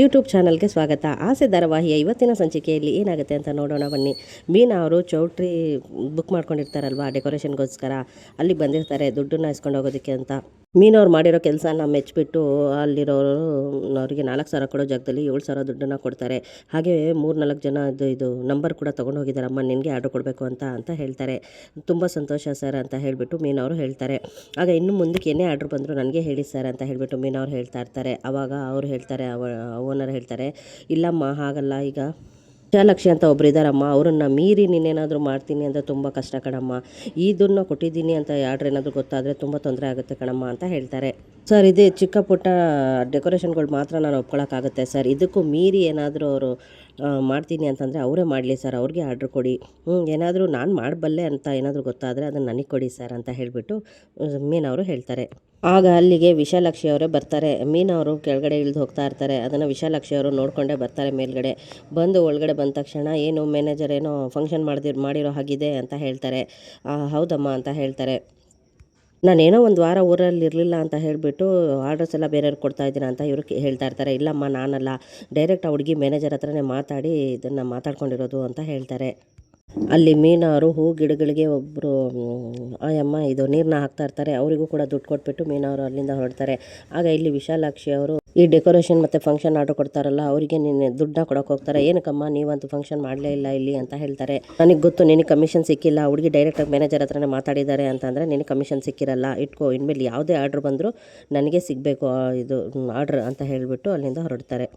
YouTube ಚಾನಲ್ಗೆ ಸ್ವಾಗತ. ಆಸೆ ಧಾರಾವಾಹಿಯ ಇವತ್ತಿನ ಸಂಚಿಕೆಯಲ್ಲಿ ಏನಾಗುತ್ತೆ ಅಂತ ನೋಡೋಣ ಬನ್ನಿ. ಮೀನಾ ಅವರು ಚೌಟ್ರಿ ಬುಕ್ ಮಾಡ್ಕೊಂಡಿರ್ತಾರಲ್ವಾ ಡೆಕೋರೇಷನ್ಗೋಸ್ಕರ ಅಲ್ಲಿಗೆ ಬಂದಿರ್ತಾರೆ ದುಡ್ಡನ್ನ ಇಸ್ಕೊಂಡು ಹೋಗೋದಕ್ಕೆ ಅಂತ. ಮೀನವ್ರು ಮಾಡಿರೋ ಕೆಲಸನ ಮೆಚ್ಚಿಬಿಟ್ಟು ಅಲ್ಲಿರೋರು ಅವರಿಗೆ ನಾಲ್ಕು ಸಾವಿರ ಕೊಡೋ ಜಾಗದಲ್ಲಿ ಏಳು ಸಾವಿರ ದುಡ್ಡನ್ನ ಕೊಡ್ತಾರೆ. ಹಾಗೆ ಮೂರು ನಾಲ್ಕು ಜನ ಇದು ಇದು ನಂಬರ್ ಕೂಡ ತೊಗೊಂಡು ಹೋಗಿದ್ದಾರಮ್ಮ, ನಿನಗೆ ಆರ್ಡ್ರ್ ಕೊಡಬೇಕು ಅಂತ ಅಂತ ಹೇಳ್ತಾರೆ. ತುಂಬ ಸಂತೋಷ ಸರ್ ಅಂತ ಹೇಳಿಬಿಟ್ಟು ಮೀನವರು ಹೇಳ್ತಾರೆ. ಆಗ ಇನ್ನು ಮುಂದಕ್ಕೆ ಏನೇ ಆರ್ಡ್ರ್ ಬಂದರೂ ನನಗೆ ಹೇಳಿ ಸರ್ ಅಂತ ಹೇಳಿಬಿಟ್ಟು ಮೀನವ್ರು ಹೇಳ್ತಾ ಇರ್ತಾರೆ. ಆವಾಗ ಅವ್ರು ಹೇಳ್ತಾರೆ ಓನರ್ ಹೇಳ್ತಾರೆ, ಇಲ್ಲಮ್ಮ, ಹಾಗಲ್ಲ, ಈಗ ಲಕ್ಷ ಅಂತ ಒಬ್ರು ಇದ್ದಾರಮ್ಮ ಅವ್ರನ್ನ ಮೀರಿ ನೀನೇನಾದರೂ ಮಾಡ್ತೀನಿ ಅಂದರೆ ತುಂಬ ಕಷ್ಟ ಕಣಮ್ಮ. ಇದನ್ನು ಕೊಟ್ಟಿದ್ದೀನಿ ಅಂತ ಆರ್ಡ್ರ್ ಏನಾದರೂ ಗೊತ್ತಾದರೆ ತುಂಬ ತೊಂದರೆ ಆಗುತ್ತೆ ಕಣಮ್ಮ, ಅಂತ ಹೇಳ್ತಾರೆ. ಸರ್ ಇದೇ ಚಿಕ್ಕ ಪುಟ್ಟ ಡೆಕೋರೇಷನ್ಗಳು ಮಾತ್ರ ನಾನು ಒಪ್ಕೊಳ್ಳೋಕ್ಕಾಗುತ್ತೆ ಸರ್ ಇದಕ್ಕೂ ಮೀರಿ ಏನಾದರೂ ಅವರು ಮಾಡ್ತೀನಿ ಅಂತಂದರೆ ಅವರೇ ಮಾಡಲಿ ಸರ್ ಅವ್ರಿಗೆ ಆರ್ಡ್ರ್ ಕೊಡಿ. ಏನಾದರೂ ನಾನು ಮಾಡಬಲ್ಲೆ ಅಂತ ಏನಾದರೂ ಗೊತ್ತಾದರೆ ಅದನ್ನು ನನಗೆ ಕೊಡಿ ಸರ್ ಅಂತ ಹೇಳಿಬಿಟ್ಟು ಮೀನವರು ಹೇಳ್ತಾರೆ. ಆಗ ಅಲ್ಲಿಗೆ ವಿಶಾಲಾಕ್ಷಿ ಅವರೇ ಬರ್ತಾರೆ. ಮೀನವರು ಕೆಳಗಡೆ ಇಳಿದು ಹೋಗ್ತಾ ಇರ್ತಾರೆ. ಅದನ್ನು ವಿಶಾಲಾಕ್ಷಿ ಅವರು ನೋಡಿಕೊಂಡೇ ಬರ್ತಾರೆ ಮೇಲ್ಗಡೆ. ಬಂದು ಒಳಗಡೆ ಬಂದ ತಕ್ಷಣ ಏನು ಮ್ಯಾನೇಜರ್ ಏನೋ ಫಂಕ್ಷನ್ ಮಾಡಿದಿರ್, ಮಾಡಿರೋ ಹಾಗಿದೆ ಅಂತ ಹೇಳ್ತಾರೆ. ಹೌದಮ್ಮ ಅಂತ ಹೇಳ್ತಾರೆ. ನಾನೇನೋ ಒಂದು ವಾರ ಊರಲ್ಲಿ ಇರಲಿಲ್ಲ ಅಂತ ಹೇಳಿಬಿಟ್ಟು ಆರ್ಡರ್ಸ್ ಎಲ್ಲ ಬೇರೆಯವ್ರಿಗೆ ಕೊಡ್ತಾ ಇದ್ದೀರಾ ಅಂತ ಇವರು ಹೇಳ್ತಾ ಇರ್ತಾರೆ. ಇಲ್ಲಮ್ಮ, ನಾನಲ್ಲ. ಡೈರೆಕ್ಟ್ ಆ ಹುಡುಗಿ ಮ್ಯಾನೇಜರ್ ಹತ್ರನೇ ಮಾತಾಡಿ ಇದನ್ನು ಮಾತಾಡ್ಕೊಂಡಿರೋದು ಅಂತ ಹೇಳ್ತಾರೆ. ಅಲ್ಲಿ ಮೀನವರು ಹೂ ಗಿಡಗಳಿಗೆ ಒಬ್ಬರು ಆಯಮ್ಮ ಇದು ನೀರನ್ನ ಹಾಕ್ತಾ ಇರ್ತಾರೆ, ಅವರಿಗೂ ಕೂಡ ದುಡ್ಡು ಕೊಟ್ಬಿಟ್ಟು ಮೀನವರು ಅಲ್ಲಿಂದ ಹೊರಡ್ತಾರೆ. ಆಗ ಇಲ್ಲಿ ವಿಶಾಲಾಕ್ಷಿ ಅವರು ಈ ಡೆಕೋರೇಷನ್ ಮತ್ತು ಫಂಕ್ಷನ್ ಆರ್ಡರ್ ಕೊಡ್ತಾರಲ್ಲ, ಅವರಿಗೆ ನಿನ್ನೆ ದುಡ್ಡನ್ನ ಕೊಡೋಕೆ ಹೋಗ್ತಾರೆ. ಏನಕ್ಕಮ್ಮ ನೀವಂತೂ ಫಂಕ್ಷನ್ ಮಾಡಲೇ ಇಲ್ಲ ಇಲ್ಲಿ ಅಂತ ಹೇಳ್ತಾರೆ. ನನಗೆ ಗೊತ್ತು ನಿನಗೆ ಕಮಿಷನ್ ಸಿಕ್ಕಿಲ್ಲ ಹುಡುಗಿ ಡೈರೆಕ್ಟಾಗಿ ಮ್ಯಾನೇಜರ್ ಹತ್ರನೇ ಮಾತಾಡಿದ್ದಾರೆ ಅಂತಂದರೆ ನಿನಗೆ ಕಮಿಷನ್ ಸಿಕ್ಕಿರಲ್ಲ, ಇಟ್ಕೋ, ಇನ್ಮೇಲೆ ಯಾವುದೇ ಆರ್ಡ್ರ್ ಬಂದರೂ ನನಗೆ ಸಿಗಬೇಕು ಇದು ಆರ್ಡ್ರ್ ಅಂತ ಹೇಳಿಬಿಟ್ಟು ಅಲ್ಲಿಂದ ಹೊರಡ್ತಾರೆ.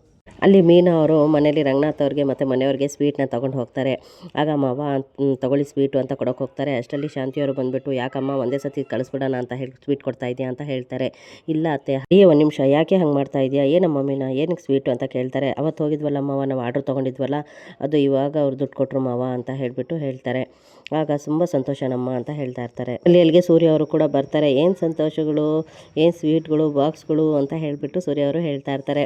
ಅಲ್ಲಿ ಮೀನಾ ಅವರು ಮನೇಲಿ ರಂಗನಾಥ್ ಅವ್ರಿಗೆ ಮತ್ತು ಮನೆಯವ್ರಿಗೆ ಸ್ವೀಟ್ನ ತೊಗೊಂಡು ಹೋಗ್ತಾರೆ. ಆಗ ಮಾವ ತಗೊಳ್ಳಿ ಸ್ವೀಟು ಅಂತ ಕೊಡೋಕೆ ಹೋಗ್ತಾರೆ. ಅಷ್ಟರಲ್ಲಿ ಶಾಂತಿಯವರು ಬಂದುಬಿಟ್ಟು, ಯಾಕಮ್ಮ, ಒಂದೇ ಸತಿ ಕಳಿಸ್ಬಿಡೋಣ ಅಂತ ಹೇಳಿ ಸ್ವೀಟ್ ಕೊಡ್ತಾ ಇದೆಯಾ ಅಂತ ಹೇಳ್ತಾರೆ. ಇಲ್ಲ ಅತ್ತೆ ಏ ಒಂದು ನಿಮಿಷ, ಯಾಕೆ ಹಂಗೆ ಮಾಡ್ತಾ ಇದೆಯಾ? ಏನಮ್ಮ ಮೀನಾ ಏನಕ್ಕೆ ಸ್ವೀಟು ಅಂತ ಕೇಳ್ತಾರೆ. ಅವತ್ತು ಹೋಗಿದ್ವಲ್ಲ ಮಾವ, ನಾವು ಆರ್ಡ್ರ್ ತೊಗೊಂಡಿದ್ವಲ್ಲ, ಅದು ಇವಾಗ ಅವ್ರು ದುಡ್ಡು ಕೊಟ್ಟರು ಮಾವ ಅಂತ ಹೇಳಿಬಿಟ್ಟು ಹೇಳ್ತಾರೆ. ಆಗ ತುಂಬ ಸಂತೋಷನಮ್ಮ ಅಂತ ಹೇಳ್ತಾ ಇರ್ತಾರೆ. ಅಲ್ಲಿ ಅಲ್ಲಿಗೆ ಸೂರ್ಯ ಅವರು ಕೂಡ ಬರ್ತಾರೆ. ಏನು ಸಂತೋಷಗಳು, ಏನು ಸ್ವೀಟ್ಗಳು, ಬಾಕ್ಸ್ಗಳು ಅಂತ ಹೇಳಿಬಿಟ್ಟು ಸೂರ್ಯ ಅವರು ಹೇಳ್ತಾ ಇರ್ತಾರೆ.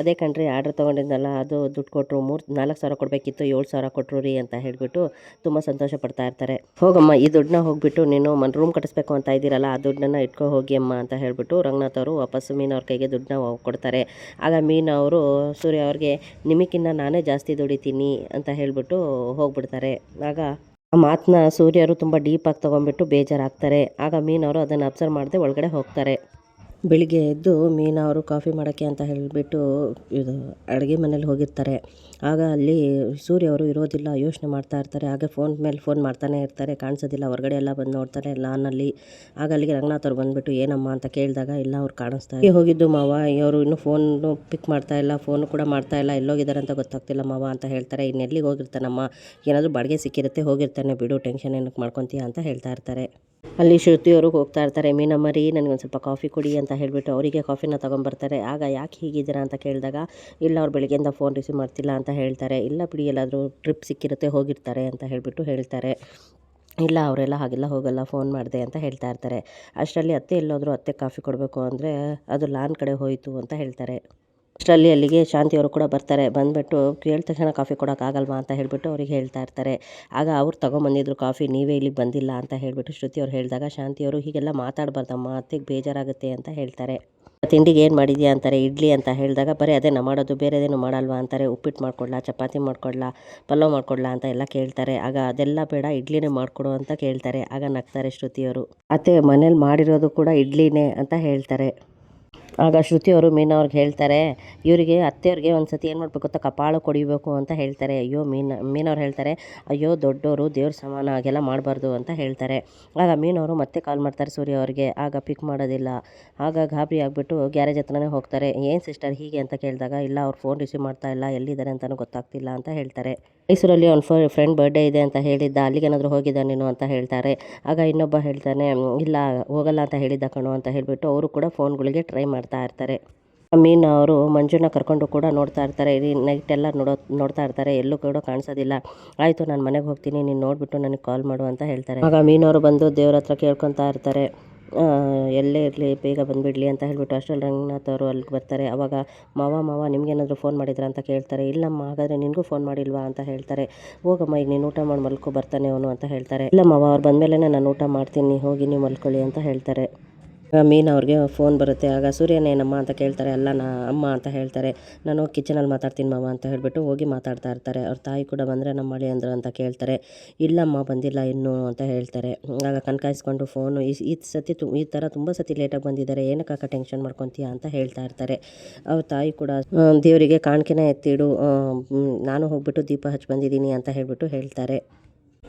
ಅದೇ ಕಣ್ರಿ, ಆರ್ಡ್ರ್ ತೊಗೊಂಡಿದ್ನಲ್ಲ, ಅದು ದುಡ್ಡು ಕೊಟ್ಟರು ಮೂರು, ನಾಲ್ಕು ಸಾವಿರ ಕೊಡಬೇಕಿತ್ತು, ಏಳು ಸಾವಿರ ಕೊಟ್ಟರು ರೀ ಅಂತ ಹೇಳಿಬಿಟ್ಟು ತುಂಬ ಸಂತೋಷ ಪಡ್ತಾ ಇರ್ತಾರೆ. ಹೋಗಮ್ಮ, ಈ ದುಡ್ಡನ್ನ ಹೋಗ್ಬಿಟ್ಟು ನೀನು ಮನ್, ರೂಮ್ ಕಟ್ಟಿಸ್ಬೇಕು ಅಂತ ಇದ್ದೀರಲ್ಲ, ಆ ದುಡ್ಡನ್ನು ಇಟ್ಕೊ ಹೋಗಿ ಅಮ್ಮ ಅಂತ ಹೇಳಿಬಿಟ್ಟು ರಂಗನಾಥ್ ಅವರು ವಾಪಸ್ಸು ಮೀನವ್ರ ಕೈಗೆ ದುಡ್ಡನ್ನ ಕೊಡ್ತಾರೆ. ಆಗ ಮೀನು ಅವರು ಸೂರ್ಯ ಅವ್ರಿಗೆ ನಿಮಗಿನ್ನ ನಾನೇ ಜಾಸ್ತಿ ದುಡಿತೀನಿ ಅಂತ ಹೇಳಿಬಿಟ್ಟು ಹೋಗ್ಬಿಡ್ತಾರೆ. ಆಗ ಆ ಮಾತನ್ನ ಸೂರ್ಯರು ತುಂಬ ಡೀಪಾಗಿ ತೊಗೊಂಡ್ಬಿಟ್ಟು ಬೇಜಾರಾಗ್ತಾರೆ. ಆಗ ಮೀನವರು ಅದನ್ನು ಅಬ್ಸರ್ವ್ ಮಾಡದೆ ಒಳಗಡೆ ಹೋಗ್ತಾರೆ. ಬೆಳಿಗ್ಗೆ ಎದ್ದು ಮೀನಾ ಅವರು ಕಾಫಿ ಮಾಡೋಕ್ಕೆ ಅಂತ ಹೇಳಿಬಿಟ್ಟು ಇದು ಅಡುಗೆ ಮನೇಲಿ ಹೋಗಿರ್ತಾರೆ. ಆಗ ಅಲ್ಲಿ ಸೂರ್ಯ ಅವರು ಇರೋದಿಲ್ಲ, ಯೋಚನೆ ಮಾಡ್ತಾ ಇರ್ತಾರೆ. ಹಾಗೆ ಫೋನ್ ಮೇಲೆ ಫೋನ್ ಮಾಡ್ತಾನೆ ಇರ್ತಾರೆ. ಕಾಣಿಸೋದಿಲ್ಲ, ಹೊರಗಡೆ ಎಲ್ಲ ಬಂದು ನೋಡ್ತಾರೆ ಲಾನಲ್ಲಿ ಆಗ ಅಲ್ಲಿಗೆ ರಂಗನಾಥ್ ಅವ್ರು ಬಂದುಬಿಟ್ಟು, ಏನಮ್ಮ? ಅಂತ ಕೇಳಿದಾಗ ಇಲ್ಲ ಅವ್ರು ಕಾಣಿಸ್ತಾ ಇಲ್ಲ. ಹೋಗಿದ್ದು ಮಾವ, ಇವರು ಇನ್ನೂ ಫೋನು ಪಿಕ್ ಮಾಡ್ತಾ ಇಲ್ಲ ಫೋನು ಕೂಡ ಮಾಡ್ತಾ ಇಲ್ಲ. ಎಲ್ಲೋಗಿದ್ದಾರೆ ಅಂತ ಗೊತ್ತಾಗ್ತಿಲ್ಲ ಮಾವ ಅಂತ ಹೇಳ್ತಾರೆ. ಇನ್ನೆಲ್ಲಿಗೆ ಹೋಗಿರ್ತಾನಮ್ಮ? ಏನಾದರೂ ಬಾಡಿಗೆ ಸಿಕ್ಕಿರುತ್ತೆ, ಹೋಗಿರ್ತಾನೆ. ಬಿಡು ಟೆನ್ಷನ್ ಏನಕ್ಕೆ ಮಾಡ್ಕೊತೀಯ ಅಂತ ಹೇಳ್ತಾ ಇರ್ತಾರೆ. ಅಲ್ಲಿ ಶ್ರುತಿಯವರು ಹೋಗ್ತಾ ಇರ್ತಾರೆ ಮೀನಮ್ಮ ರೀ ನನಗೊಂದು ಸ್ವಲ್ಪ ಕಾಫಿ ಕೊಡಿ ಅಂತ ಹೇಳಿಬಿಟ್ಟು ಅವರಿಗೆ ಕಾಫಿನ ತೊಗೊಂಬರ್ತಾರೆ. ಆಗ ಯಾಕೆ ಹೀಗಿದ್ದೀರಾ ಅಂತ ಕೇಳಿದಾಗ, ಇಲ್ಲ, ಅವ್ರು ಬೆಳಗ್ಗೆಯಿಂದ ಫೋನ್ ರಿಸೀವ್ ಮಾಡ್ತಿಲ್ಲ ಅಂತ ಹೇಳ್ತಾರೆ. ಇಲ್ಲ ಬಿಡಿ, ಎಲ್ಲಾದರೂ ಟ್ರಿಪ್ ಸಿಕ್ಕಿರುತ್ತೆ, ಹೋಗಿರ್ತಾರೆ ಅಂತ ಹೇಳಿಬಿಟ್ಟು ಹೇಳ್ತಾರೆ. ಇಲ್ಲ, ಅವರೆಲ್ಲ ಹಾಗೆಲ್ಲ ಹೋಗಲ್ಲ ಫೋನ್ ಮಾಡಿದೆ ಅಂತ ಹೇಳ್ತಾ ಇರ್ತಾರೆ. ಅಷ್ಟರಲ್ಲಿ ಅತ್ತೆ ಎಲ್ಲೋದ್ರು, ಅತ್ತೆ ಕಾಫಿ ಕೊಡಬೇಕು ಅಂದರೆ ಅದು ಲಾನ್ ಕಡೆ ಹೋಯಿತು ಅಂತ ಹೇಳ್ತಾರೆ. ಅಷ್ಟರಲ್ಲಿ ಅಲ್ಲಿಗೆ ಶಾಂತಿಯವರು ಕೂಡ ಬರ್ತಾರೆ. ಬಂದುಬಿಟ್ಟು ಕೇಳಿದ ತಕ್ಷಣ ಕಾಫಿ ಕೊಡೋಕ್ಕಾಗಲ್ವಾ ಅಂತ ಹೇಳಿಬಿಟ್ಟು ಅವ್ರಿಗೆ ಹೇಳ್ತಾ ಇರ್ತಾರೆ. ಆಗ ಅವ್ರು ತೊಗೊಂಬಂದಿದ್ರು ಕಾಫಿ, ನೀವೇ ಇಲ್ಲಿಗೆ ಬಂದಿಲ್ಲ ಅಂತ ಹೇಳಿಬಿಟ್ಟು ಶ್ರುತಿ ಅವ್ರು ಹೇಳಿದಾಗ ಶಾಂತಿಯವರು ಹೀಗೆಲ್ಲ ಮಾತಾಡಬಾರ್ದಮ್ಮ ಅತ್ತೆಗೆ ಬೇಜಾರಾಗುತ್ತೆ ಅಂತ ಹೇಳ್ತಾರೆ. ತಿಂಡಿಗೆ ಏನು ಮಾಡಿದ್ಯಾ ಅಂತಾರೆ, ಇಡ್ಲಿ ಅಂತ ಹೇಳಿದಾಗ ಬರೀ ಅದೇನ ಮಾಡೋದು, ಬೇರೆದೇನು ಮಾಡಲ್ವಾ ಅಂತಾರೆ, ಉಪ್ಪಿಟ್ಟು ಮಾಡ್ಕೊಡ್ಲಾ, ಚಪಾತಿ ಮಾಡ್ಕೊಡ್ಲಾ, ಪಲಾವ್ ಮಾಡ್ಕೊಡ್ಲಾ ಅಂತ ಎಲ್ಲ ಕೇಳ್ತಾರೆ. ಆಗ ಅದೆಲ್ಲ ಬೇಡ, ಇಡ್ಲಿನೇ ಮಾಡಿಕೊಡು ಅಂತ ಕೇಳ್ತಾರೆ. ಆಗ ನಗ್ತಾರೆ ಶ್ರುತಿಯವರು ಅತ್ತೆ ಮನೇಲಿ ಮಾಡಿರೋದು ಕೂಡ ಇಡ್ಲಿನೇ ಅಂತ ಹೇಳ್ತಾರೆ. ಆಗ ಶ್ರುತಿಯವರು ಮೀನವ್ರಿಗೆ ಹೇಳ್ತಾರೆ, ಇವರಿಗೆ ಅತ್ತೆಯವ್ರಿಗೆ ಒಂದು ಸತಿ ಏನು ಮಾಡಬೇಕು ಗೊತ್ತಾ? ಕಪಾಳ ಕೊಡಿಬೇಕು ಅಂತ ಹೇಳ್ತಾರೆ. ಅಯ್ಯೋ, ಮೀನ, ಮೀನವ್ರು ಹೇಳ್ತಾರೆ, ಅಯ್ಯೋ ದೊಡ್ಡವರು ದೇವ್ರ ಸಮಾನ ಹಾಗೆಲ್ಲ ಮಾಡಬಾರ್ದು ಅಂತ ಹೇಳ್ತಾರೆ. ಆಗ ಮೀನವರು ಮತ್ತೆ ಕಾಲ್ ಮಾಡ್ತಾರೆ ಸೂರ್ಯ ಅವ್ರಿಗೆ. ಆಗ ಪಿಕ್ ಮಾಡೋದಿಲ್ಲ. ಆಗ ಗಾಬರಿ ಆಗಿಬಿಟ್ಟು ಗ್ಯಾರೇಜ್ ಹತ್ರನೇ ಹೋಗ್ತಾರೆ. ಏನು ಸಿಸ್ಟರ್ ಹೀಗೆ? ಅಂತ ಕೇಳಿದಾಗ, ಇಲ್ಲ, ಅವ್ರು ಫೋನ್ ರಿಸೀವ್ ಮಾಡ್ತಾ ಇಲ್ಲ. ಎಲ್ಲಿದ್ದಾರೆ ಅಂತಲೂ ಗೊತ್ತಾಗ್ತಿಲ್ಲ ಅಂತ ಹೇಳ್ತಾರೆ. ಮೈಸೂರಲ್ಲಿ ಅವ್ನ ಫ ಫ್ರೆಂಡ್ ಬರ್ಡೇ ಇದೆ ಅಂತ ಹೇಳಿದ್ದ, ಅಲ್ಲಿಗೇನಾದರೂ ಹೋಗಿದ್ದ ನೀನು ಅಂತ ಹೇಳ್ತಾರೆ. ಆಗ ಇನ್ನೊಬ್ಬ ಹೇಳ್ತಾನೆ, ಇಲ್ಲ, ಹೋಗಲ್ಲ ಅಂತ ಹೇಳಿದ್ದ ಕಣೋ ಅಂತ ಹೇಳಿಬಿಟ್ಟು ಅವರು ಕೂಡ ಫೋನ್ಗಳಿಗೆ ಟ್ರೈ ಮಾಡ್ತಾ ಇರ್ತಾರೆ. ಮೀನು ಅವರು ಮಂಜುನ ಕರ್ಕೊಂಡು ಕೂಡ ನೋಡ್ತಾ ಇರ್ತಾರೆ. ನೈಟ್ ಎಲ್ಲ ನೋಡೋ, ನೋಡ್ತಾ ಇರ್ತಾರೆ. ಎಲ್ಲೂ ಕೂಡ ಕಾಣಿಸೋದಿಲ್ಲ. ಆಯಿತು, ನಾನು ಮನೆಗೆ ಹೋಗ್ತೀನಿ, ನೀನು ನೋಡಿಬಿಟ್ಟು ನನಗೆ ಕಾಲ್ ಮಾಡು ಅಂತ ಹೇಳ್ತಾರೆ. ಆಗ ಮೀನವರು ಬಂದು ದೇವ್ರ ಹತ್ರ ಕೇಳ್ಕೊತಾ ಇರ್ತಾರೆ. ಎಲ್ಲೇ ಇರಲಿ, ಬೇಗ ಬಂದುಬಿಡ್ಲಿ ಅಂತ ಹೇಳ್ಬಿಟ್ಟು ಅಷ್ಟರಲ್ಲಿ ರಂಗನಾಥ್ ಅವರು ಅಲ್ಲಿಗೆ ಬರ್ತಾರೆ. ಅವಾಗ ಮಾವ ಮಾವ ನಿಮ್ಗೇನಾದರೂ ಫೋನ್ ಮಾಡಿದ್ರಾ ಅಂತ ಕೇಳ್ತಾರೆ. ಇಲ್ಲಮ್ಮ, ಹಾಗಾದರೆ ನಿನಗೂ ಫೋನ್ ಮಾಡಿಲ್ವಾ ಅಂತ ಹೇಳ್ತಾರೆ. ಹೋಗಮ್ಮ, ಈಗ ನೀನು ಊಟ ಮಾಡಿ ಮಲ್ಕೊ, ಬರ್ತಾನೆ ಅವನು ಅಂತ ಹೇಳ್ತಾರೆ. ಇಲ್ಲ ಮಾವ, ಅವ್ರು ಬಂದಮೇಲೆ ನಾನು ಊಟ ಮಾಡ್ತೀನಿ, ಹೋಗಿ ನೀವು ಮಲ್ಕೊಳ್ಳಿ ಅಂತ ಹೇಳ್ತಾರೆ. ಮೀನಾ ಅವ್ರಿಗೆ ಫೋನ್ ಬರುತ್ತೆ. ಆಗ ಸೂರ್ಯನೇನಮ್ಮ ಅಂತ ಕೇಳ್ತಾರೆ, ಅಲ್ಲ, ನಾ ಅಮ್ಮ ಅಂತ ಹೇಳ್ತಾರೆ. ನಾನು ಕಿಚನಲ್ಲಿ ಮಾತಾಡ್ತೀನಿ ಮಾವ ಅಂತ ಹೇಳಿಬಿಟ್ಟು ಹೋಗಿ ಮಾತಾಡ್ತಾ ಇರ್ತಾರೆ. ಅವ್ರ ತಾಯಿ ಕೂಡ ಬಂದರೆ ನಮ್ಮ ಮಳೆ ಅಂದ್ರು ಅಂತ ಕೇಳ್ತಾರೆ. ಇಲ್ಲಮ್ಮ, ಬಂದಿಲ್ಲ ಇನ್ನೂ ಅಂತ ಹೇಳ್ತಾರೆ. ಆಗ ಕಣ್ಕಾಯಿಸ್ಕೊಂಡು ಫೋನು, ಈ ಈ ಸತಿ ತು, ಈ ಥರ ತುಂಬ ಸತಿ ಲೇಟಾಗಿ ಬಂದಿದ್ದಾರೆ. ಏನಕ್ಕಾಕ ಟೆನ್ಷನ್ ಮಾಡ್ಕೊತೀಯ ಅಂತ ಹೇಳ್ತಾ ಇರ್ತಾರೆ. ಅವ್ರ ತಾಯಿ ಕೂಡ ದೇವರಿಗೆ ಕಾಣಿಕೆನ ಎತ್ತಿಡು. ನಾನು ಹೋಗ್ಬಿಟ್ಟು ದೀಪ ಹಚ್ಚಿ ಬಂದಿದ್ದೀನಿ ಅಂತ ಹೇಳಿಬಿಟ್ಟು ಹೇಳ್ತಾರೆ.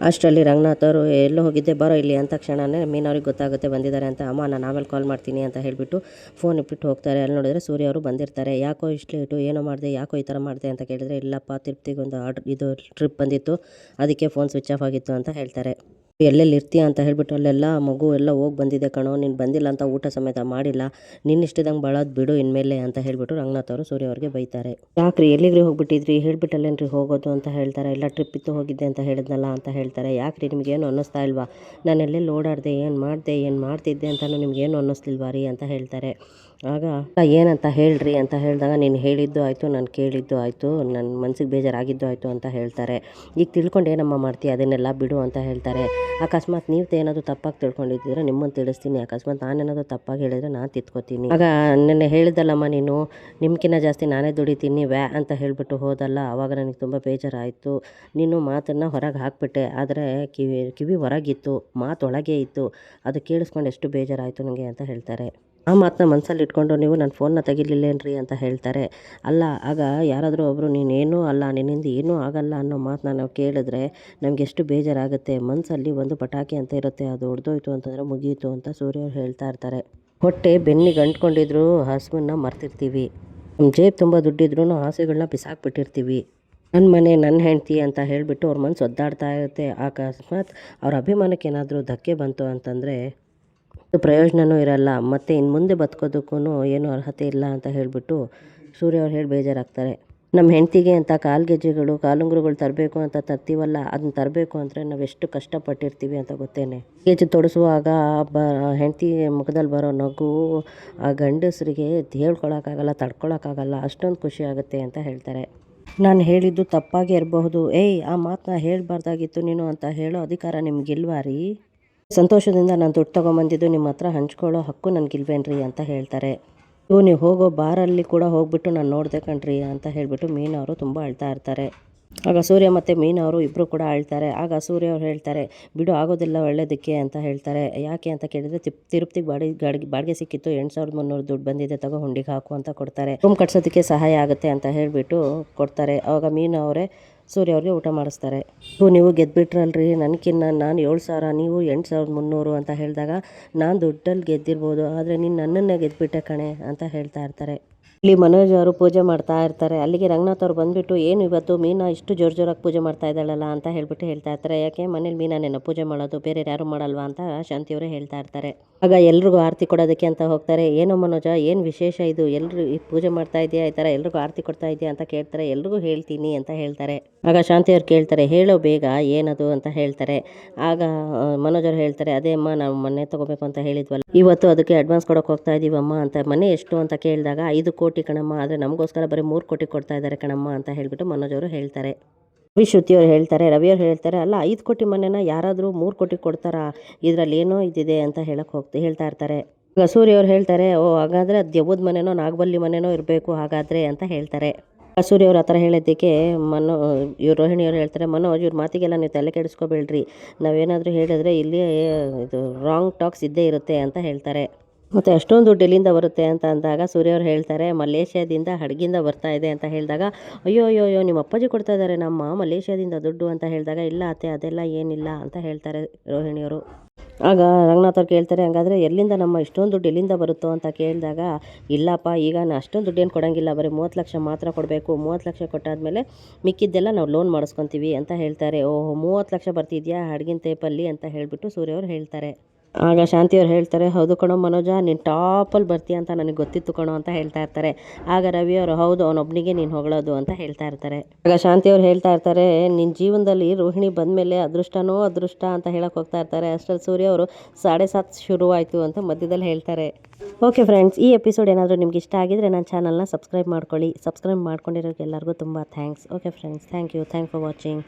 ಅಷ್ಟರಲ್ಲಿ ರಂಗನಾಥ್ ಅವರು ಎಲ್ಲೋ ಹೋಗಿದ್ದೆ, ಬರೋ ಇಲ್ಲಿ ಅಂತ ಕ್ಷಣನೇ ಮೀನವ್ರಿಗೆ ಗೊತ್ತಾಗುತ್ತೆ, ಬಂದಿದ್ದಾರೆ ಅಂತ. ಅಮ್ಮ, ನಾನು ಆಮೇಲೆ ಕಾಲ್ ಮಾಡ್ತೀನಿ ಅಂತ ಹೇಳಿಬಿಟ್ಟು ಫೋನ್ ಇಟ್ಬಿಟ್ಟು ಹೋಗ್ತಾರೆ. ಅಲ್ಲಿ ನೋಡಿದ್ರೆ ಸೂರ್ಯ ಅವರು ಬಂದಿರ್ತಾರೆ. ಯಾಕೋ ಇಷ್ಟು ಲೇಟು ಏನೋ ಮಾಡಿದೆ, ಯಾಕೋ ಈ ಥರ ಮಾಡಿದೆ ಅಂತ ಕೇಳಿದರೆ, ಇಲ್ಲಪ್ಪ ತಿರುಪ್ತಿಗೆ ಒಂದು ಆರ್ಡ್ರ್ ಇದು ಟ್ರಿಪ್ ಬಂದಿತ್ತು, ಅದಕ್ಕೆ ಫೋನ್ ಸ್ವಿಚ್ ಆಫ್ ಆಗಿತ್ತು ಅಂತ ಹೇಳ್ತಾರೆ. ಎಲ್ಲೆಲ್ಲಿ ಇರ್ತೀಯ? ಅಂತ ಹೇಳಿಬಿಟ್ಟು ಅಲ್ಲೆಲ್ಲ ಮಗು ಎಲ್ಲ ಹೋಗಿ ಬಂದಿದೆ, ಕಣೋ, ನೀನು ಬಂದಿಲ್ಲ ಅಂತ ಊಟ ಸಮೇತ ಮಾಡಿಲ್ಲ. ನಿನ್ನ ಇಷ್ಟದಂಗೆ ಬಳೋದು ಬಿಡು ಇನ್ಮೇಲೆ ಅಂತ ಹೇಳಿಬಿಟ್ಟು ರಂಗನಾಥ್ ಅವರು ಸೂರ್ಯ ಅವ್ರಿಗೆ ಬೈತಾರೆ. ಯಾಕ್ರಿ, ಎಲ್ಲಿಗ್ರಿ ಹೋಗ್ಬಿಟ್ಟಿದ್ರಿ? ಹೇಳ್ಬಿಟ್ಟಲ್ಲೇನ್ರಿ ಹೋಗೋದು ಅಂತ ಹೇಳ್ತಾರೆ. ಎಲ್ಲ ಟ್ರಿಪ್ ಇತ್ತು ಹೋಗಿದ್ದೆ ಅಂತ ಹೇಳಿದ್ನಲ್ಲ ಅಂತ ಹೇಳ್ತಾರೆ. ಯಾಕ್ರಿ ನಿಮ್ಗೇನು ಅನ್ನಿಸ್ತಾ ಇಲ್ವಾ? ನಾನು ಎಲ್ಲೆಲ್ಲಿ ಓಡಾಡಿದೆ, ಏನು ಮಾಡಿದೆ, ಏನು ಮಾಡ್ತಿದ್ದೆ ಅಂತಲೂ ನಿಮ್ಗೇನು ಅನ್ನಿಸ್ಲಿಲ್ವಾ ರೀ? ಅಂತ ಹೇಳ್ತಾರೆ. ಆಗ ಏನಂತ ಹೇಳ್ರಿ? ಅಂತ ಹೇಳಿದಾಗ, ನೀನು ಹೇಳಿದ್ದು ಆಯಿತು, ನಾನು ಕೇಳಿದ್ದು ಆಯಿತು ನನ್ನ ಮನಸ್ಸಿಗೆ ಬೇಜಾರಾಗಿದ್ದು ಆಯಿತು ಅಂತ ಹೇಳ್ತಾರೆ. ಈಗ ತಿಳ್ಕೊಂಡು, ಏನಮ್ಮ ಮಾಡ್ತೀಯ? ಅದನ್ನೆಲ್ಲ ಬಿಡು ಅಂತ ಹೇಳ್ತಾರೆ. ಅಕಸ್ಮಾತ್ ನೀವು ಏನಾದರೂ ತಪ್ಪಾಗಿ ತಿಳ್ಕೊಂಡಿದ್ದೀರ, ನಿಮ್ಮನ್ನು ತಿಳಿಸ್ತೀನಿ. ಅಕಸ್ಮಾತ್ ನಾನೇನಾದರೂ ತಪ್ಪಾಗಿ ಹೇಳಿದರೆ ನಾನು ತಿತ್ಕೋತೀನಿ. ಆಗ ನೆನ್ನೆ ಹೇಳಿದಲ್ಲಮ್ಮ ನೀನು, ನಿಮ್ಕಿನ್ನ ಜಾಸ್ತಿ ನಾನೇ ದುಡಿತೀನಿ, ವ್ಯಾ ಅಂತ ಹೇಳಿಬಿಟ್ಟು ಹೋದಲ್ಲ ಆವಾಗ ನನಗೆ ತುಂಬ ಬೇಜಾರಾಯಿತು. ನೀನು ಮಾತನ್ನು ಹೊರಗೆ ಹಾಕ್ಬಿಟ್ಟೆ, ಆದರೆ ಕಿವಿ ಕಿವಿ ಹೊರಗಿತ್ತು ಮಾತು ಇತ್ತು. ಅದು ಕೇಳಿಸ್ಕೊಂಡು ಎಷ್ಟು ಬೇಜಾರಾಯಿತು ನನಗೆ ಅಂತ ಹೇಳ್ತಾರೆ. ಆ ಮಾತನ್ನ ಮನಸ್ಸಲ್ಲಿ ಇಟ್ಕೊಂಡು ನೀವು ನನ್ನ ಫೋನ್ನ ತೆಗಿಲಿಲ್ಲೇನ್ರಿ ಅಂತ ಹೇಳ್ತಾರೆ. ಅಲ್ಲ, ಆಗ ಯಾರಾದರೂ ಒಬ್ಬರು ನೀನೇನೂ ಅಲ್ಲ, ನಿನ್ನಿಂದ ಏನೂ ಆಗಲ್ಲ ಅನ್ನೋ ಮಾತನ್ನ ನಾವು ಕೇಳಿದ್ರೆ ನಮ್ಗೆ ಎಷ್ಟು ಬೇಜಾರಾಗುತ್ತೆ. ಮನಸ್ಸಲ್ಲಿ ಒಂದು ಪಟಾಕಿ ಅಂತ ಇರುತ್ತೆ, ಅದು ಹೊಡೆದೋಯ್ತು ಅಂತಂದರೆ ಮುಗೀತು ಅಂತ ಸೂರ್ಯ ಹೇಳ್ತಾ ಇರ್ತಾರೆ. ಹೊಟ್ಟೆ ಬೆನ್ನಿಗೆ ಅಂಟ್ಕೊಂಡಿದ್ರು ಹಸುವನ್ನ ಮರ್ತಿರ್ತೀವಿ. ನಮ್ಮ ಜೇಬ್ ತುಂಬ ದುಡ್ಡಿದ್ರೂ ಆಸೆಗಳನ್ನ ಬಿಸಾಕ್ಬಿಟ್ಟಿರ್ತೀವಿ ನನ್ನ ಮನೆ ನನ್ನ ಹೆಂಡ್ತಿ ಅಂತ ಹೇಳಿಬಿಟ್ಟು ಅವ್ರ ಮನಸ್ಸು ಒದ್ದಾಡ್ತಾ ಇರುತ್ತೆ. ಅಕಸ್ಮಾತ್ ಅವ್ರ ಅಭಿಮಾನಕ್ಕೆ ಏನಾದರೂ ಧಕ್ಕೆ ಬಂತು ಅಂತಂದರೆ ಪ್ರಯೋಜನವೂ ಇರಲ್ಲ. ಮತ್ತು ಇನ್ನು ಮುಂದೆ ಬದುಕೋದಕ್ಕೂ ಏನೂ ಅರ್ಹತೆ ಇಲ್ಲ ಅಂತ ಹೇಳಿಬಿಟ್ಟು ಸೂರ್ಯ ಅವ್ರು ಹೇಳಿ ಬೇಜಾರಾಗ್ತಾರೆ. ನಮ್ಮ ಹೆಂಡತಿಗೆ ಅಂತ ಕಾಲ್ಗೆಜ್ಜೆಗಳು ಕಾಲುಂಗುರಗಳು ತರಬೇಕು ಅಂತ ತರ್ತೀವಲ್ಲ, ಅದನ್ನ ತರಬೇಕು ಅಂದರೆ ನಾವು ಎಷ್ಟು ಕಷ್ಟಪಟ್ಟಿರ್ತೀವಿ ಅಂತ ಗೊತ್ತೇನೆ. ಗೆಜ್ಜೆ ತೊಡಿಸುವಾಗ ಬ, ಹೆಂಡತಿ ಮುಖದಲ್ಲಿ ಬರೋ ನಗು, ಆ ಗಂಡಸರಿಗೆ ಹೇಳ್ಕೊಳಕ್ಕಾಗಲ್ಲ, ತಡ್ಕೊಳಕ್ಕಾಗಲ್ಲ, ಅಷ್ಟೊಂದು ಖುಷಿ ಆಗುತ್ತೆ ಅಂತ ಹೇಳ್ತಾರೆ. ನಾನು ಹೇಳಿದ್ದು ತಪ್ಪಾಗಿ ಇರಬಹುದು. ಏಯ್, ಆ ಮಾತನ್ನ ಹೇಳಬಾರ್ದಾಗಿತ್ತು ನೀನು ಅಂತ ಹೇಳೋ ಅಧಿಕಾರ ನಿಮಗಿಲ್ವಾ ರೀ? ಸಂತೋಷದಿಂದ ನಾನು ದುಡ್ಡು ತೊಗೊಂಬಂದಿದ್ದು ನಿಮ್ಮ ಹತ್ರ ಹಂಚ್ಕೊಳ್ಳೋ ಹಕ್ಕು ನನಗಿಲ್ವೇನ್ರಿ ಅಂತ ಹೇಳ್ತಾರೆ. ಇವು ನೀವು ಹೋಗೋ ಬಾರಲ್ಲಿ ಕೂಡ ಹೋಗ್ಬಿಟ್ಟು ನಾನು ನೋಡಿದೆ ಕಣ್ರಿ ಅಂತ ಹೇಳಿಬಿಟ್ಟು ಮೀನವರು ತುಂಬ ಅಳ್ತಾ ಇರ್ತಾರೆ. ಆಗ ಸೂರ್ಯ ಮತ್ತು ಮೀನವರು ಇಬ್ಬರು ಕೂಡ ಅಳ್ತಾರೆ. ಆಗ ಸೂರ್ಯ ಅವ್ರು ಹೇಳ್ತಾರೆ, ಬಿಡು, ಆಗೋದಿಲ್ಲ ಒಳ್ಳೆಯದಕ್ಕೆ ಅಂತ ಹೇಳ್ತಾರೆ. ಯಾಕೆ ಅಂತ ಕೇಳಿದ್ರೆ, ತಿಪ್, ತಿರುಪ್ತಿಗೆ ಬಾಡಿ ಗಾಡಿಗೆ ಬಾಡಿಗೆ ಸಿಕ್ಕಿತ್ತು, ಎಂಟು ಸಾವಿರದ ಮುನ್ನೂರು ದುಡ್ಡು ಬಂದಿದೆ, ತಗೋ, ಹುಂಡಿಗೆ ಹಾಕು ಅಂತ ಕೊಡ್ತಾರೆ. ರೂಮ್ ಕಟ್ಸೋದಕ್ಕೆ ಸಹಾಯ ಆಗುತ್ತೆ ಅಂತ ಹೇಳಿಬಿಟ್ಟು ಕೊಡ್ತಾರೆ. ಆವಾಗ ಮೀನು ಅವರೇ ಸೂರ್ಯ ಅವ್ರಿಗೆ ಊಟ ಮಾಡಿಸ್ತಾರೆ. ನೀವು ಗೆದ್ಬಿಟ್ರಲ್ರಿ. ನನಗಿನ್ನ ನಾನು ಏಳು ಸಾವಿರ, ನೀವು ಎಂಟು ಸಾವಿರದ ಮುನ್ನೂರು ಅಂತ ಹೇಳಿದಾಗ ನಾನು ದುಡ್ಡಲ್ಲಿ ಗೆದ್ದಿರ್ಬೋದು. ಆದರೆ ನೀನು ನನ್ನನ್ನೇ ಗೆದ್ದುಬಿಟ್ಟೆ ಕಣೆ ಅಂತ ಹೇಳ್ತಾ ಇರ್ತಾರೆ. ಇಲ್ಲಿ ಮನೋಜ್ ಅವರು ಪೂಜೆ ಮಾಡ್ತಾ ಇರ್ತಾರೆ. ಅಲ್ಲಿಗೆ ರಂಗನಾಥ್ ಅವ್ರು ಬಂದ್ಬಿಟ್ಟು, ಏನು ಇವತ್ತು ಮೀನಾ ಇಷ್ಟು ಜೋರ್ ಜೋರಾಗಿ ಪೂಜೆ ಮಾಡ್ತಾ ಇದ್ದಾಳಲ್ಲ? ಅಂತ ಹೇಳ್ಬಿಟ್ಟು ಹೇಳ್ತಾ ಇರ್ತಾರೆ. ಯಾಕೆ? ಮನೇಲಿ ಮೀನಾನೇನೋ ಪೂಜೆ ಮಾಡೋದು, ಬೇರೆ ಯಾರು ಮಾಡಲ್ವಾ ಅಂತ ಶಾಂತಿಯವರೇ ಹೇಳ್ತಾ ಇರ್ತಾರೆ. ಆಗ ಎಲ್ರಿಗೂ ಆರತಿ ಕೊಡೋದಕ್ಕೆ ಅಂತ ಹೋಗ್ತಾರೆ. ಏನೋ ಮನೋಜ, ಏನು ವಿಶೇಷ ಇದು? ಎಲ್ಲರೂ ಪೂಜೆ ಮಾಡ್ತಾ ಇದೆಯಾ? ಈ ಥರ ಎಲ್ರಿಗೂ ಆರತಿ ಕೊಡ್ತಾ ಇದೆಯಾ? ಅಂತ ಕೇಳ್ತಾರೆ. ಎಲ್ರಿಗೂ ಹೇಳ್ತೀನಿ ಅಂತ ಹೇಳ್ತಾರೆ. ಆಗ ಶಾಂತಿಯವ್ರು ಕೇಳ್ತಾರೆ, ಹೇಳೋ ಬೇಗ, ಏನದು? ಅಂತ ಹೇಳ್ತಾರೆ. ಆಗ ಮನೋಜರು ಮನೋಜ್ ಅವ್ರು ಹೇಳ್ತಾರೆ, ಅದೇ ಅಮ್ಮ, ನಾವು ಮೊನ್ನೆ ತಗೋಬೇಕು ಅಂತ ಹೇಳಿದ್ವಲ್ಲ. ಇವತ್ತು ಅದಕ್ಕೆ ಅಡ್ವಾನ್ಸ್ ಕೊಡೋಕೆ ಹೋಗ್ತಾ ಇದೀವಮ್ಮ ಅಂತ, ಮನೆ ಎಷ್ಟು? ಅಂತ ಕೇಳಿದಾಗ, ಐದು ಕೋಟಿ ಕಣಮ್ಮ, ಆದರೆ ನಮಗೋಸ್ಕರ ಬರೀ ಮೂರು ಕೋಟಿ ಕೊಡ್ತಾ ಇದ್ದಾರೆ ಕಣಮ್ಮ ಅಂತ ಹೇಳ್ಬಿಟ್ಟು ಮನೋಜ್ ಅವರು ಹೇಳ್ತಾರೆ. ರವಿ ಶ್ರುತಿ ಅವ್ರು ಹೇಳ್ತಾರೆ, ರವಿ ಅವ್ರು ಹೇಳ್ತಾರೆ, ಅಲ್ಲ ಐದು ಕೋಟಿ ಮನೆನ ಯಾರಾದರೂ ಮೂರು ಕೋಟಿ ಕೊಡ್ತಾರಾ? ಇದರಲ್ಲಿ ಏನೋ ಇದಿದೆ ಅಂತ ಹೇಳಕ್ಕೆ ಹೋಗ್ತಾ, ಹೇಳ್ತಾ ಇರ್ತಾರೆ. ಕಸೂರಿ ಅವರು ಹೇಳ್ತಾರೆ, ಓ, ಹಾಗಾದರೆ ಅದು ದೆವ್ವದ ಮನೆನೋ ನಾಗಬಲ್ಲಿ ಮನೆನೋ ಇರಬೇಕು ಹಾಗಾದರೆ ಅಂತ ಹೇಳ್ತಾರೆ. ಕಸೂರಿ ಆ ಥರ ಹೇಳೋದಕ್ಕೆ ಮನೋ, ಇವ್ರು ರೋಹಿಣಿ ಅವ್ರು ಹೇಳ್ತಾರೆ, ಮನೋಜ್, ಇವ್ರ ಮಾತಿಗೆಲ್ಲ ನೀವು ತಲೆ ಕೆಡಿಸ್ಕೋಬೇಡ್ರಿ. ನಾವೇನಾದರೂ ಹೇಳಿದ್ರೆ ಇಲ್ಲಿ ಇದು ರಾಂಗ್ ಟಾಕ್ಸ್ ಇದ್ದೇ ಇರುತ್ತೆ ಅಂತ ಹೇಳ್ತಾರೆ. ಮತ್ತು ಅಷ್ಟೊಂದು ದುಡ್ಡು ಬರುತ್ತೆ ಅಂತ ಅಂದಾಗ ಸೂರ್ಯವ್ರು ಹೇಳ್ತಾರೆ, ಮಲೇಷ್ಯಾದಿಂದ ಹಡಗಿಂದ ಬರ್ತಾ ಇದೆ ಅಂತ ಹೇಳಿದಾಗ, ಅಯ್ಯೋ ಅಯ್ಯೋ ಅಯ್ಯೋ, ನಿಮ್ಮ ಅಪ್ಪಾಜಿ ಕೊಡ್ತಾ ಇದ್ದಾರೆ ನಮ್ಮ ಮಲೇಷ್ಯಾದಿಂದ ದುಡ್ಡು ಅಂತ ಹೇಳಿದಾಗ, ಇಲ್ಲ ಅತ್ತೆ, ಅದೆಲ್ಲ ಏನಿಲ್ಲ ಅಂತ ಹೇಳ್ತಾರೆ ರೋಹಿಣಿಯವರು ಆಗ ರಂಗನಾಥ್ ಅವ್ರು ಕೇಳ್ತಾರೆ, ಹಂಗಾದರೆ ಎಲ್ಲಿಂದ ನಮ್ಮ ಇಷ್ಟೊಂದು ದುಡ್ಡು ಎಲ್ಲಿಂದ ಬರುತ್ತೋ ಅಂತ ಕೇಳಿದಾಗ, ಇಲ್ಲಪ್ಪ, ಈಗ ನಾನು ಅಷ್ಟೊಂದು ದುಡ್ಡೇನು ಕೊಡೋಂಗಿಲ್ಲ, ಬರೀ ಮೂವತ್ತು ಲಕ್ಷ ಮಾತ್ರ ಕೊಡಬೇಕು, ಮೂವತ್ತು ಲಕ್ಷ ಕೊಟ್ಟಾದಮೇಲೆ ಮಿಕ್ಕಿದ್ದೆಲ್ಲ ನಾವು ಲೋನ್ ಮಾಡಿಸ್ಕೊತೀವಿ ಅಂತ ಹೇಳ್ತಾರೆ. ಓಹೋ, ಮೂವತ್ತು ಲಕ್ಷ ಬರ್ತಿದ್ಯಾ ಹಡಗಿನ ತೇಪಲ್ಲಿ? ಅಂತ ಹೇಳಿಬಿಟ್ಟು ಸೂರ್ಯ ಅವ್ರು ಹೇಳ್ತಾರೆ. ಆಗ ಶಾಂತಿಯವ್ರು ಹೇಳ್ತಾರೆ, ಹೌದು ಕಣೋ ಮನೋಜ, ನೀನು ಟಾಪಲ್ಲಿ ಬರ್ತೀಯ ಅಂತ ನನಗೆ ಗೊತ್ತಿತ್ತು ಕಣೋ ಅಂತ ಹೇಳ್ತಾ ಇರ್ತಾರೆ. ಆಗ ರವಿ ಅವರು ಹೌದು ಅವನೊಬ್ಬನಿಗೆ ನೀನು ಹೊಗಳೋದು ಅಂತ ಹೇಳ್ತಾ ಇರ್ತಾರೆ. ಆಗ ಶಾಂತಿಯವ್ರು ಹೇಳ್ತಾ ಇರ್ತಾರೆ ನಿನ್ನ ಜೀವನದಲ್ಲಿ ರೋಹಿಣಿ ಬಂದಮೇಲೆ ಅದೃಷ್ಟನೋ ಅದೃಷ್ಟ ಅಂತ ಹೇಳಕ್ಕೆ ಹೋಗ್ತಾ ಇರ್ತಾರೆ. ಅಷ್ಟರಲ್ಲಿ ಸೂರ್ಯ ಅವರು ಸಾಡೆ ಸಾತ್ ಶುರುವಾಯಿತು ಅಂತ ಮಧ್ಯದಲ್ಲಿ ಹೇಳ್ತಾರೆ. ಓಕೆ ಫ್ರೆಂಡ್ಸ್, ಈ ಎಪಿಸೋಡ್ ಏನಾದರೂ ನಿಮ್ಗೆ ಇಷ್ಟ ಆಗಿದ್ರೆ ನನ್ನ ಚಾನಲ್ನ ಸಬ್ಸ್ಕ್ರೈಬ್ ಮಾಡ್ಕೊಳ್ಳಿ. ಸಬ್ಸ್ಕ್ರೈಬ್ ಮಾಡ್ಕೊಂಡಿರೋರಿಗೆ ಎಲ್ಲರಿಗೂ ತುಂಬ thanks. Okay friends, thank you. Thank for watching.